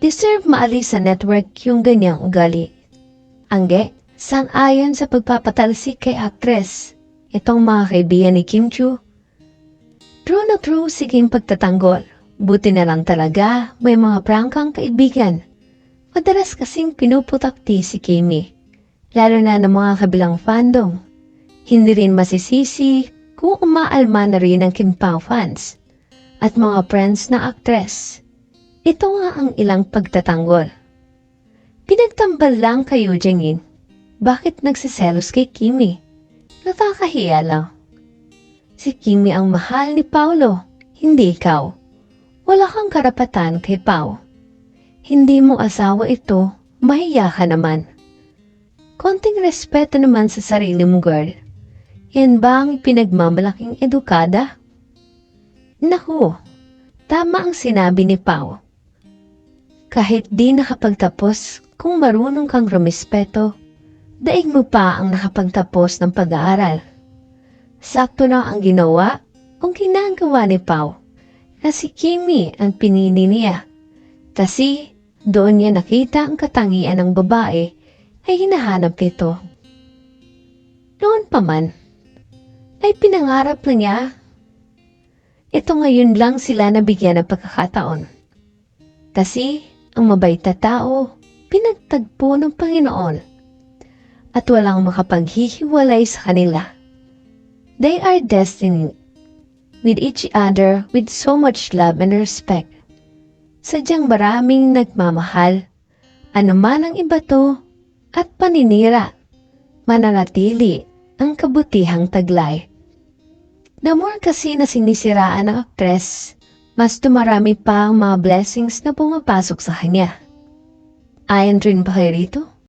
Deserve maalis sa network yung ganyang ugali. Angge, sang-ayon sa pagpapatalsik kay actress. Itong mga kaibigan ni Kim Chu. True na true si Kim pagtatanggol. Buti na lang talaga may mga prangkang kaibigan. Madalas kasing pinuputakti si Kimi. Lalo na ng mga kabilang fandom. Hindi rin masisisi kung umaalma na rin ang Kim Pao fans at mga friends na actress. Ito nga ang ilang pagtatanggol. Pinagtambal lang kayo, Jengin. Bakit nagsiselos kay Kimi? Nakakahiya lang. Si Kimi ang mahal ni Paulo, hindi ikaw. Wala kang karapatan kay Pao. Hindi mo asawa ito, mahiya ka naman. Konting respeto naman sa sarili mo, girl. Yan ba ang pinagmamalaking edukada? Naku, tama ang sinabi ni Pao. Kahit di nakapagtapos, kung marunong kang rumispeto, daig mo pa ang nakapagtapos ng pag-aaral. Sakto na ang ginawa kung ginagawa ni Pao na si Kimi ang pinili niya. Kasi doon niya nakita ang katangian ng babae ay hinahanap nito. Noon pa man, ay pinangarap na niya. Ito ngayon lang sila nabigyan ng pagkakataon. Kasi ang mabait tao, pinagtagpo ng Panginoon at walang makapaghihiwalay sa kanila. They are destined with each other with so much love and respect. Sadyang maraming nagmamahal, anuman ang ibato at paninira, mananatili ang kabutihang taglay. The more kasi na sinisiraan ng aktres, mas dumarami pa ang mga blessings na pumapasok sa kanya. Ayon rin kayo rito?